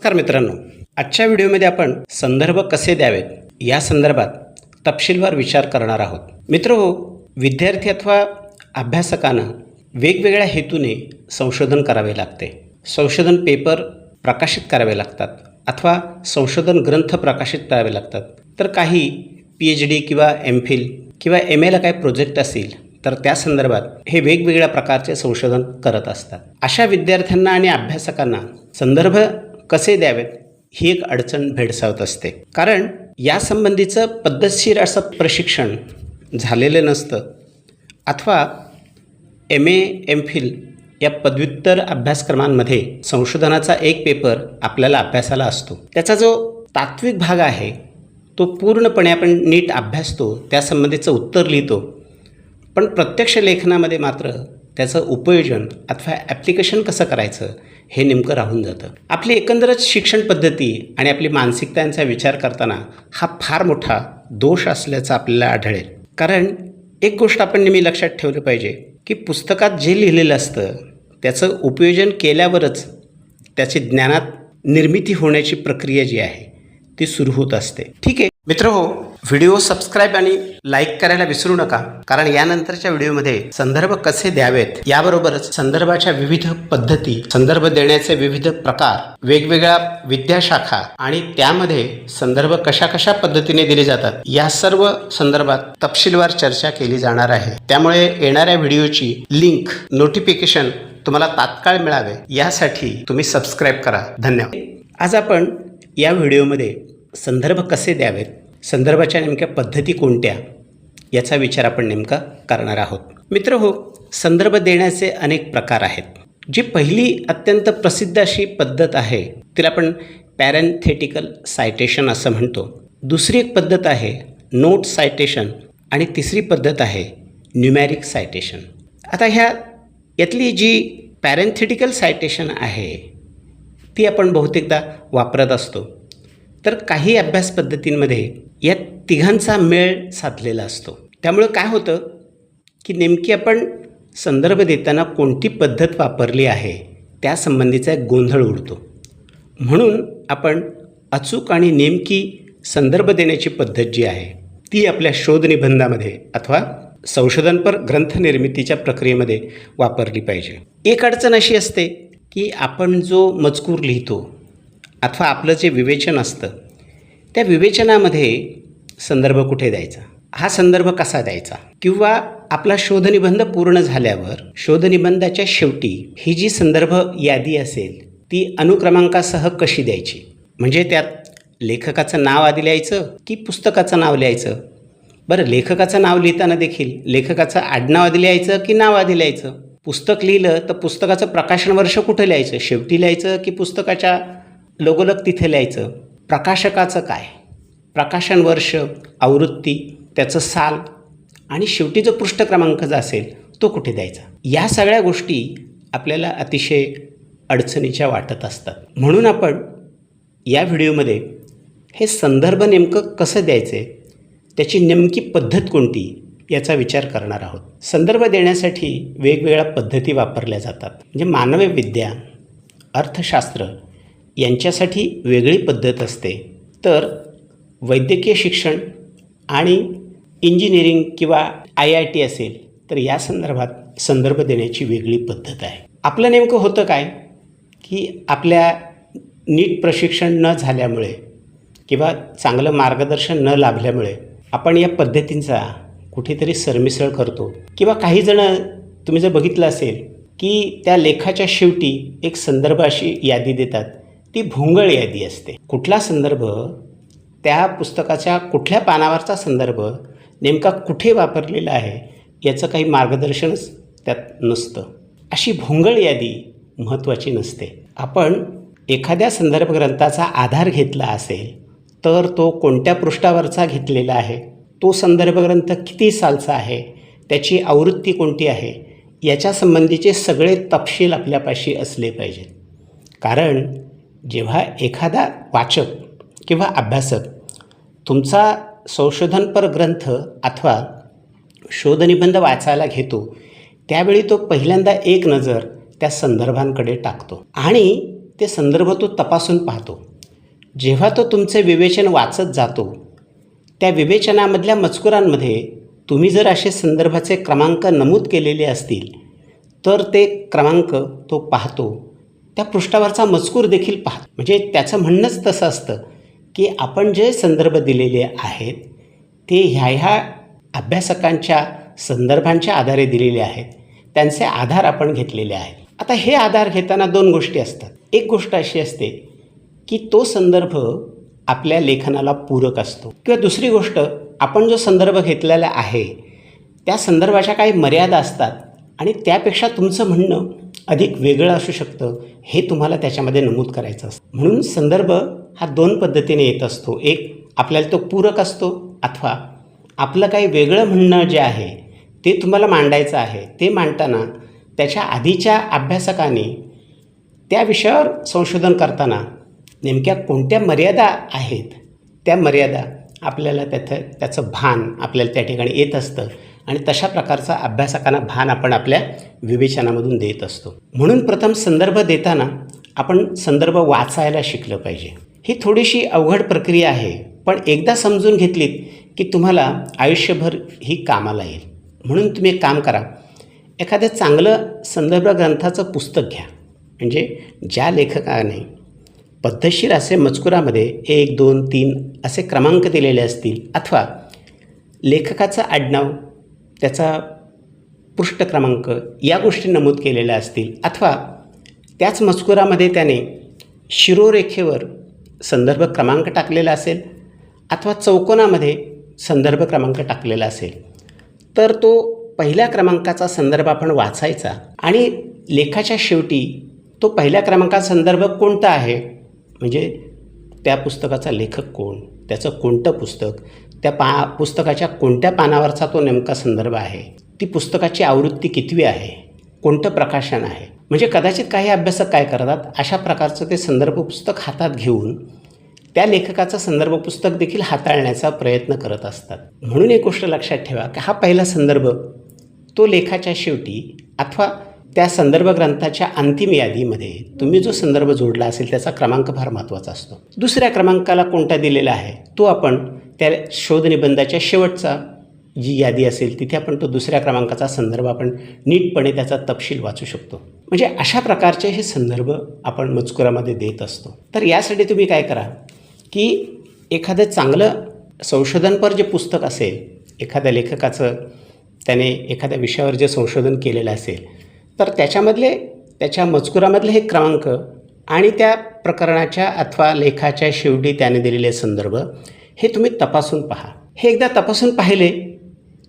नमस्कार मित्रांनो आजच्या व्हिडिओमध्ये आपण संदर्भ कसे द्यावेत या संदर्भात तपशीलवार विचार करणार आहोत. मित्र हो विद्यार्थी अथवा अभ्यासकांना वेगवेगळ्या हेतूने संशोधन करावे लागते. संशोधन पेपर प्रकाशित करावे लागतात अथवा संशोधन ग्रंथ प्रकाशित करावे लागतात. तर काही पी एच डी किंवा एम फिल किंवा एम एला काय प्रोजेक्ट असतील तर त्या संदर्भात हे वेगवेगळ्या प्रकारचे संशोधन करत असतात. अशा विद्यार्थ्यांना आणि अभ्यासकांना संदर्भ कसे द्यावेत ही एक अडचण भेडसावत असते. कारण यासंबंधीचं पद्धतशीर असं प्रशिक्षण झालेलं नसतं. अथवा एम ए एम फिल या पदव्युत्तर अभ्यासक्रमांमध्ये संशोधनाचा एक पेपर आपल्याला अभ्यासाला असतो. त्याचा जो तात्विक भाग आहे तो पूर्णपणे आपण नीट अभ्यासतो त्यासंबंधीचं उत्तर लिहितो. पण प्रत्यक्ष लेखनामध्ये मात्र त्याचं उपयोजन अथवा ॲप्लिकेशन कसं करायचं हे नेमकं राहून जातं. आपली एकंदरच शिक्षण पद्धती आणि आपली मानसिकता यांचा विचार करताना हा फार मोठा दोष असल्याचं आपल्याला आढळेल. कारण एक गोष्ट आपण नेहमी लक्षात ठेवलं पाहिजे की पुस्तकात जे लिहिलेलं असतं त्याचं उपयोजन केल्यावरच त्याची ज्ञानात निर्मिती होण्याची प्रक्रिया जी आहे ती सुरू होत असते. ठीक आहे? मित्र हो व्हिडिओ सबस्क्राईब आणि लाईक करायला विसरू नका कारण यानंतरच्या व्हिडिओमध्ये संदर्भ कसे द्यावेत याबरोबरच संदर्भाच्या विविध पद्धती संदर्भ देण्याचे विविध प्रकार वेगवेगळ्या विद्याशाखा आणि त्यामध्ये संदर्भ कशा कशा पद्धतीने दिले जातात या सर्व संदर्भात तपशीलवार चर्चा केली जाणार आहे. त्यामुळे येणाऱ्या व्हिडिओची लिंक नोटिफिकेशन तुम्हाला तात्काळ मिळावे यासाठी तुम्ही सबस्क्राईब करा. धन्यवाद. आज आपण या व्हिडिओमध्ये संदर्भ कसे द्यावेत संदर्भाच्या नेमक्या पद्धती कोणत्या? याचा विचार आपण नेमका करणार आहोत. मित्र हो संदर्भ देण्याचे अनेक प्रकार आहेत. जी पहिली अत्यंत प्रसिद्ध अशी पद्धत आहे तिला आपण पॅरेंथेटिकल सायटेशन असं म्हणतो. दुसरी एक पद्धत आहे नोट सायटेशन. आणि तिसरी पद्धत आहे न्यूमॅरिक सायटेशन. आता ह्या यातली जी पॅरेंथेटिकल सायटेशन आहे ती आपण बहुतेकदा वापरत असतो. तर काही अभ्यास पद्धतींमध्ये या तिघांचा मेळ साधलेला असतो. त्यामुळं काय होतं की नेमकी आपण संदर्भ देताना कोणती पद्धत वापरली आहे त्यासंबंधीचा एक गोंधळ उडतो. म्हणून आपण अचूक आणि नेमकी संदर्भ देण्याची पद्धत जी आहे ती आपल्या शोधनिबंधामध्ये अथवा संशोधनपर ग्रंथनिर्मितीच्या प्रक्रियेमध्ये वापरली पाहिजे. एक अडचण अशी असते की आपण जो मजकूर लिहितो अथवा आपलं जे विवेचन असतं त्या विवेचनामध्ये संदर्भ कुठे द्यायचा? हा संदर्भ कसा द्यायचा? किंवा आपला शोधनिबंध पूर्ण झाल्यावर शोधनिबंधाच्या शेवटी ही जी संदर्भ यादी असेल ती अनुक्रमांकासह कशी द्यायची? म्हणजे त्यात लेखकाचं नाव आधी लिहायचं की पुस्तकाचं नाव लिहायचं? बरं लेखकाचं नाव लिहिताना देखील लेखकाचं आडनाव आधी लिहायचं की नाव आधी लिहायचं? पुस्तक लिहिलं तर पुस्तकाचं प्रकाशन वर्ष कुठं लिहायचं? शेवटी लिहायचं की पुस्तकाच्या लोगोलग तिथे लिहायचं. प्रकाशकाचं काय? प्रकाशन वर्ष आवृत्ती त्याचं साल आणि शेवटी जो पृष्ठ क्रमांक जो असेल तो कुठे द्यायचा? या सगळ्या गोष्टी आपल्याला अतिशय अडचणीच्या वाटत असतात. म्हणून आपण या व्हिडिओमध्ये हे संदर्भ नेमकं कसं द्यायचं आहे त्याची नेमकी पद्धत कोणती याचा विचार करणार आहोत. संदर्भ देण्यासाठी वेगवेगळ्या पद्धती वापरल्या जातात. म्हणजे मानवी विद्या अर्थशास्त्र यांच्यासाठी वेगळी पद्धत असते. तर वैद्यकीय शिक्षण आणि इंजिनिअरिंग किंवा आय आय टी असेल तर या संदर्भात संदर्भ देण्याची वेगळी पद्धत आहे. आपलं नेमकं होतं काय? की आपल्या नीट प्रशिक्षण न झाल्यामुळे किंवा चांगलं मार्गदर्शन न लाभल्यामुळे आपण या पद्धतींचा कुठेतरी सरमिसळ करतो. किंवा काही जणं तुम्ही जर बघितलं असेल की त्या लेखाच्या शेवटी एक संदर्भ अशी यादी देतात. ती भोंगळ यादी असते. कुठला संदर्भ? त्या पुस्तकाच्या कुठल्या पानावरचा संदर्भ? नेमका कुठे वापरलेला आहे? याचं काही मार्गदर्शनच त्यात नसतं. अशी भोंगळ यादी महत्त्वाची नसते. आपण एखाद्या संदर्भ ग्रंथाचा आधार घेतला असेल तर तो कोणत्या पृष्ठावरचा घेतलेला आहे? तो संदर्भ ग्रंथ किती सालचा आहे? त्याची आवृत्ती कोणती आहे? याच्या संबंधीचे सगळे तपशील आपल्यापाशी असले पाहिजेत. कारण जेव्हा एखादा वाचक किंवा अभ्यासक तुमचा संशोधनपर ग्रंथ अथवा शोधनिबंध वाचायला घेतो त्यावेळी तो पहिल्यांदा एक नजर त्या संदर्भांकडे टाकतो आणि ते संदर्भ तो तपासून पाहतो. जेव्हा तो तुमचे विवेचन वाचत जातो त्या विवेचनामधल्या मजकुरांमध्ये तुम्ही जर असे संदर्भाचे क्रमांक नमूद केलेले असतील तर ते क्रमांक तो पाहतो त्या पृष्ठावरचा मजकूर देखील पाहतो. म्हणजे त्याचं म्हणणंच तसं असतं की आपण जे संदर्भ दिलेले आहेत ते ह्या ह्या अभ्यासकांच्या संदर्भांच्या आधारे दिलेले आहेत. त्यांचे आधार आपण घेतलेले आहेत. आता हे आधार घेताना दोन गोष्टी असतात. एक गोष्ट अशी असते की तो संदर्भ आपल्या लेखनाला पूरक असतो. किंवा दुसरी गोष्ट आपण जो संदर्भ घेतलेला आहे त्या संदर्भाच्या काही मर्यादा असतात आणि त्यापेक्षा तुमचं म्हणणं अधिक वेगळं असू शकतं हे तुम्हाला त्याच्यामध्ये नमूद करायचं असतं. म्हणून संदर्भ हा दोन पद्धतीने येत असतो. एक आपल्याला तो पूरक असतो अथवा आपलं काही वेगळं म्हणणं जे आहे ते तुम्हाला मांडायचं आहे ते मांडताना त्याच्या आधीच्या अभ्यासकाने त्या विषयावर संशोधन करताना नेमक्या कोणत्या मर्यादा आहेत त्या मर्यादा आपल्याला त्याचं त्याचं भान आपल्याला त्या ठिकाणी येत असतं. आणि तशा प्रकारचा अभ्यासकांना भान आपण आपल्या विवेचनामधून देत असतो. म्हणून प्रथम संदर्भ देताना आपण संदर्भ वाचायला शिकलं पाहिजे. ही थोडीशी अवघड प्रक्रिया आहे पण एकदा समजून घेतलीत की तुम्हाला आयुष्यभर ही कामाला येईल. म्हणून तुम्ही एक काम करा एखादं चांगलं संदर्भ ग्रंथाचं पुस्तक घ्या. म्हणजे ज्या लेखकाने पद्धतशीर असे मजकुरामध्ये एक दोन तीन असे क्रमांक दिलेले असतील अथवा लेखकाचं आडनाव त्याचा पृष्ठ क्रमांक या गोष्टी नमूद केलेल्या असतील. अथवा त्याच मजकुरामध्ये त्याने शिरोरेखेवर संदर्भ क्रमांक टाकलेला असेल अथवा चौकोनामध्ये संदर्भ क्रमांक टाकलेला असेल. तर तो पहिल्या क्रमांकाचा संदर्भ आपण वाचायचा आणि लेखाच्या शेवटी तो पहिल्या क्रमांकाचा संदर्भ कोणता आहे? म्हणजे त्या पुस्तकाचा लेखक कोण? त्याचं कोणतं पुस्तक? त्या पा पुस्तकाच्या कोणत्या पानावरचा तो नेमका संदर्भ आहे? ती पुस्तकाची आवृत्ती कितवी आहे? कोणतं प्रकाशन आहे? म्हणजे कदाचित काही अभ्यासक काय करतात? अशा प्रकारचं ते संदर्भ पुस्तक हातात घेऊन त्या लेखकाचं संदर्भ पुस्तक देखील हाताळण्याचा प्रयत्न करत असतात. म्हणून एक गोष्ट लक्षात ठेवा की हा पहिला संदर्भ तो लेखाच्या शेवटी अथवा त्या संदर्भ ग्रंथाच्या अंतिम यादीमध्ये तुम्ही जो संदर्भ जोडला असेल त्याचा क्रमांक फार महत्त्वाचा असतो. दुसऱ्या क्रमांकाला कोणता दिलेला आहे? तो आपण त्या शोधनिबंधाच्या शेवटचा जी यादी असेल तिथे आपण तो दुसऱ्या क्रमांकाचा संदर्भ आपण नीटपणे त्याचा तपशील वाचू शकतो. म्हणजे अशा प्रकारचे हे संदर्भ आपण मजकुरामध्ये देत असतो. तर यासाठी तुम्ही काय करा की एखादं चांगलं संशोधनपर जे पुस्तक असेल एखाद्या लेखकाचं त्याने एखाद्या विषयावर जे संशोधन केलेलं असेल तर त्याच्यामधले त्याच्या मजकुरामधले हे क्रमांक आणि त्या प्रकरणाच्या अथवा लेखाच्या शेवटी त्याने दिलेले संदर्भ हे तुम्ही तपासून पहा. हे एकदा तपासून पाहिले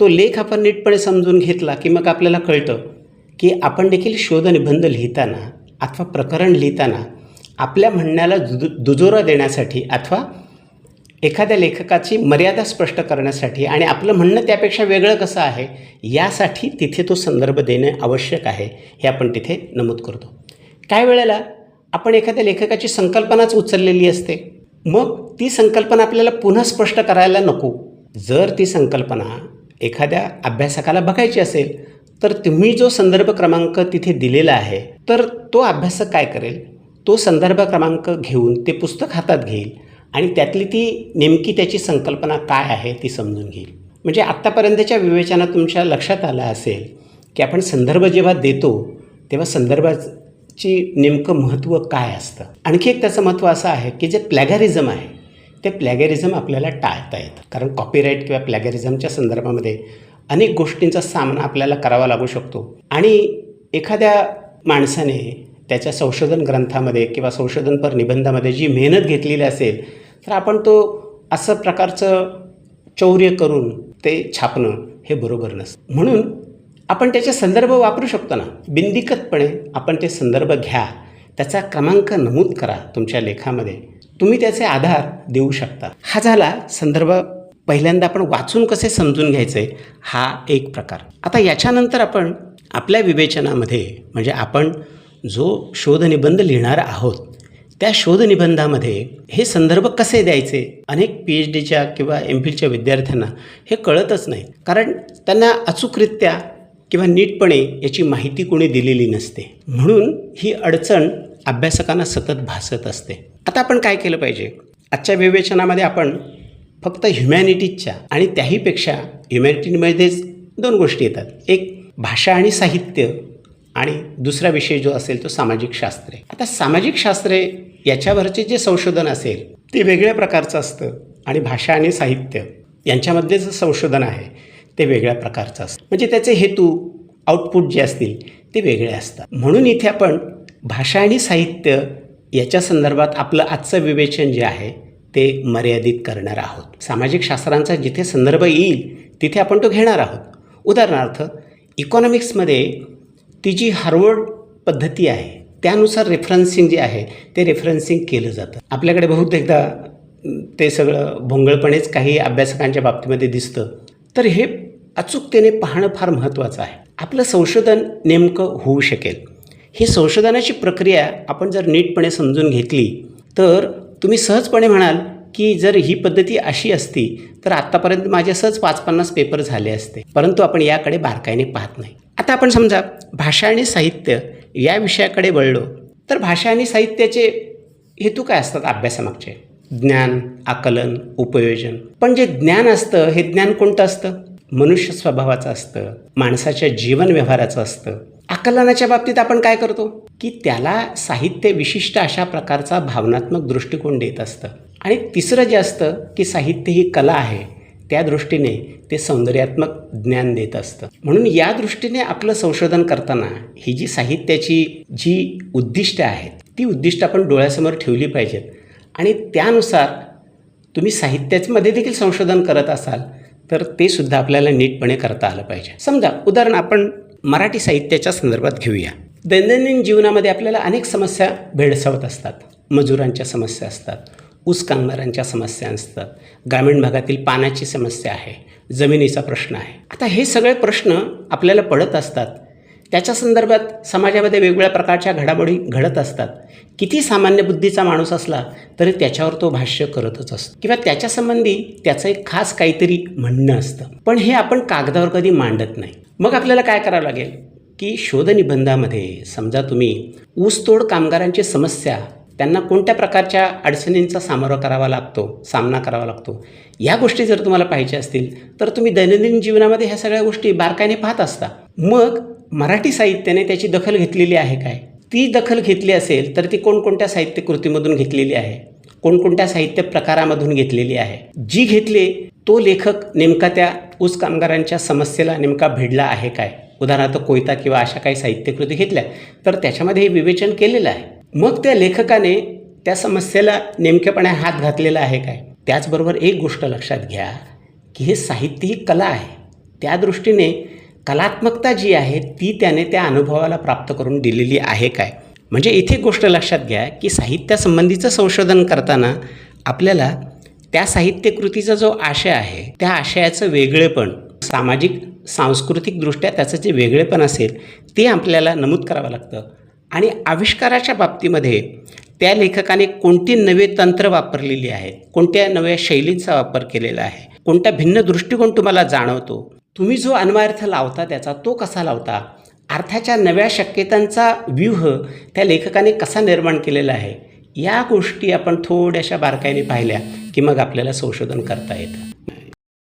तो लेख आपण नीटपणे समजून घेतला की मग आपल्याला कळतं की आपण देखील शोधनिबंध लिहिताना अथवा प्रकरण लिहिताना आपल्या म्हणण्याला दु दुजोरा देण्यासाठी अथवा एखाद्या लेखकाची मर्यादा स्पष्ट करण्यासाठी आणि आपलं म्हणणं त्यापेक्षा वेगळं कसं आहे यासाठी तिथे तो संदर्भ देणे आवश्यक आहे हे आपण तिथे नमूद करतो. काय वेळेला आपण एखाद्या लेखकाची संकल्पनाच उचललेली असते. मग ती संकल्पना आपल्याला पुन्हा स्पष्ट करायला नको. जर ती संकल्पना एखाद्या अभ्यासकाला बघायची असेल तर तुम्ही जो संदर्भ क्रमांक तिथे दिलेला आहे तर तो अभ्यासक काय करेल? तो संदर्भ क्रमांक घेऊन ते पुस्तक हातात घेईल आणि त्यातली ती नेमकी त्याची संकल्पना काय आहे ती समजून घेईल. म्हणजे आत्तापर्यंतच्या विवेचनात तुमच्या लक्षात आलं असेल की आपण संदर्भ जेव्हा देतो तेव्हा ची नेमकं महत्त्व काय असतं? आणखी एक त्याचं महत्त्व असं आहे की जे प्लॅगॅरिझम आहे ते प्लॅगॅरिझम आपल्याला टाळता येतं. कारण कॉपीराईट किंवा प्लॅगॅरिझमच्या संदर्भामध्ये अनेक गोष्टींचा सामना आपल्याला करावा लागू शकतो. आणि एखाद्या माणसाने त्याच्या संशोधन ग्रंथामध्ये किंवा संशोधनपर निबंधामध्ये जी मेहनत घेतलेली असेल तर आपण तो असं प्रकारचं चौर्य करून ते छापणं हे बरोबर नसतं. म्हणून आपण त्याचे संदर्भ वापरू शकतो ना. बिंदिकतपणे आपण ते संदर्भ घ्या. त्याचा क्रमांक नमूद करा तुमच्या लेखामध्ये. तुम्ही त्याचे आधार देऊ शकता. हा झाला संदर्भ. पहिल्यांदा आपण वाचून कसे समजून घ्यायचे हा एक प्रकार. आता याच्यानंतर आपण आपल्या विवेचनामध्ये म्हणजे आपण जो शोधनिबंध लिहिणार आहोत त्या शोधनिबंधामध्ये हे संदर्भ कसे द्यायचे? अनेक पी एच डीच्या किंवा एम फिलच्या विद्यार्थ्यांना हे कळतच नाही. कारण त्यांना अचूकरित्या किंवा नीटपणे याची माहिती कोणी दिलेली नसते. म्हणून ही अडचण अभ्यासकांना सतत भासत असते. आता आपण काय केलं पाहिजे? आजच्या विवेचनामध्ये आपण फक्त ह्युमॅनिटीजच्या आणि त्याहीपेक्षा ह्युमॅनिटीमध्येच दोन गोष्टी येतात. एक भाषा आणि साहित्य आणि दुसरा विषय जो असेल तो सामाजिक शास्त्रे. आता सामाजिक शास्त्रे याच्यावरचे जे संशोधन असेल ते वेगळ्या प्रकारचं असतं आणि भाषा आणि साहित्य यांच्यामध्ये जे संशोधन आहे. ते वेगळ्या प्रकारचं असतं. म्हणजे त्याचे हेतू आउटपुट जे असतील ते वेगळे असतात. म्हणून इथे आपण भाषा आणि साहित्य याच्या संदर्भात आपलं आजचं विवेचन जे आहे ते मर्यादित करणार आहोत. सामाजिक शास्त्रांचा जिथे संदर्भ येईल तिथे आपण तो घेणार आहोत. उदाहरणार्थ इकॉनॉमिक्समध्ये ती जी हार्वर्ड पद्धती आहे त्यानुसार रेफरन्सिंग जे आहे ते रेफरन्सिंग केलं जातं. आपल्याकडे बहुतेकदा ते सगळं भोंगळपणेच काही अभ्यासकांच्या बाबतीमध्ये दिसतं. तर हे अचूकतेने पाहणं फार महत्त्वाचं आहे. आपलं संशोधन नेमकं होऊ शकेल. ही संशोधनाची प्रक्रिया आपण जर नीटपणे समजून घेतली तर तुम्ही सहजपणे म्हणाल की जर ही पद्धती अशी असती तर आत्तापर्यंत माझे सहज पाच पन्नास पेपर झाले असते परंतु आपण याकडे बारकाईने पाहत नाही. आता आपण समजा भाषा आणि साहित्य या विषयाकडे वळलो तर भाषा आणि साहित्याचे हेतू काय असतात अभ्यासामागचे? ज्ञान आकलन उपयोजन. पण जे ज्ञान असतं हे ज्ञान कोणतं असतं? मनुष्य स्वभावाचं असतं माणसाच्या जीवन व्यवहाराचं असतं. आकलनाच्या बाबतीत आपण काय करतो? की त्याला साहित्य विशिष्ट अशा प्रकारचा भावनात्मक दृष्टिकोन देत असतं. आणि तिसरं जे असतं की साहित्य ही कला आहे त्या दृष्टीने ते सौंदर्यात्मक ज्ञान देत असतं. म्हणून या दृष्टीने आपलं संशोधन करताना ही जी साहित्याची जी उद्दिष्ट आहेत ती उद्दिष्ट आपण डोळ्यासमोर ठेवली पाहिजेत. आणि त्यानुसार तुम्ही साहित्यामध्ये देखील संशोधन करत असाल तर ते सुद्धा आपल्याला नीटपणे करता आलं पाहिजे. समजा उदाहरण आपण मराठी साहित्याच्या संदर्भात घेऊया. दैनंदिन जीवनामध्ये आपल्याला अनेक समस्या भेडसावत असतात. मजुरांच्या समस्या असतात ऊस कामगारांच्या समस्या असतात ग्रामीण भागातील पाण्याची समस्या आहे जमिनीचा प्रश्न आहे. आता हे सगळे प्रश्न आपल्याला पडत असतात. त्याच्या संदर्भात समाजामध्ये वेगवेगळ्या प्रकारच्या घडामोडी घडत असतात. किती सामान्य बुद्धीचा माणूस असला तरी त्याच्यावर तो भाष्य करतच असतो. किंवा त्याच्यासंबंधी त्याचं एक खास काहीतरी म्हणणं असतं. पण हे आपण कागदावर कधी मांडत नाही. मग आपल्याला काय करावं लागेल? की शोधनिबंधामध्ये समजा तुम्ही ऊसतोड कामगारांची समस्या त्यांना कोणत्या प्रकारच्या अडचणींचा सामोरा करावा लागतो सामना करावा लागतो या गोष्टी जर तुम्हाला पाहिजे असतील तर तुम्ही दैनंदिन जीवनामध्ये ह्या सगळ्या गोष्टी बारकाईने पाहत असता. मग मराठी साहित्याने त्याची दखल घेतलेली आहे काय? ती दखल घेतली असेल तर ती कोणकोणत्या साहित्य कृतीमधून घेतलेली आहे? कोणकोणत्या साहित्य प्रकारामधून घेतलेली आहे? जी घेतले तो लेखक नेमका त्या ऊस कामगारांच्या समस्येला नेमका भिडला आहे काय? उदाहरणार्थ कोयता किंवा अशा काही साहित्यकृती घेतल्या तर त्याच्यामध्ये हे विवेचन केलेलं आहे. मग त्या लेखकाने त्या समस्येला नेमकेपणे हात घातलेला आहे काय? त्याचबरोबर एक गोष्ट लक्षात घ्या की हे साहित्य ही कला आहे. त्या दृष्टीने कलात्मकता जी आहे ती त्याने त्या अनुभवाला प्राप्त करून दिलेली आहे काय? म्हणजे इथे गोष्ट लक्षात घ्या की साहित्यासंबंधीचं संशोधन करताना आपल्याला त्या साहित्यकृतीचा जो आशय आहे त्या आशयाचं वेगळेपण सामाजिक सांस्कृतिकदृष्ट्या त्याचं जे वेगळेपण असेल ते आपल्याला नमूद करावं लागतं. आणि आविष्काराच्या बाबतीमध्ये त्या लेखकाने कोणती नवे तंत्र वापरलेली आहेत कोणत्या नव्या शैलींचा वापर केलेला आहे कोणत्या भिन्न दृष्टिकोन तुम्हाला जाणवतो तुम्ही जो अन्वयार्थ लावता त्याचा तो कसा लावता? अर्थाच्या नव्या शक्यतांचा व्यूह त्या लेखकाने कसा निर्माण केलेला आहे? या गोष्टी आपण थोड्याशा बारकाईने पाहिल्या की मग आपल्याला संशोधन करता येतं.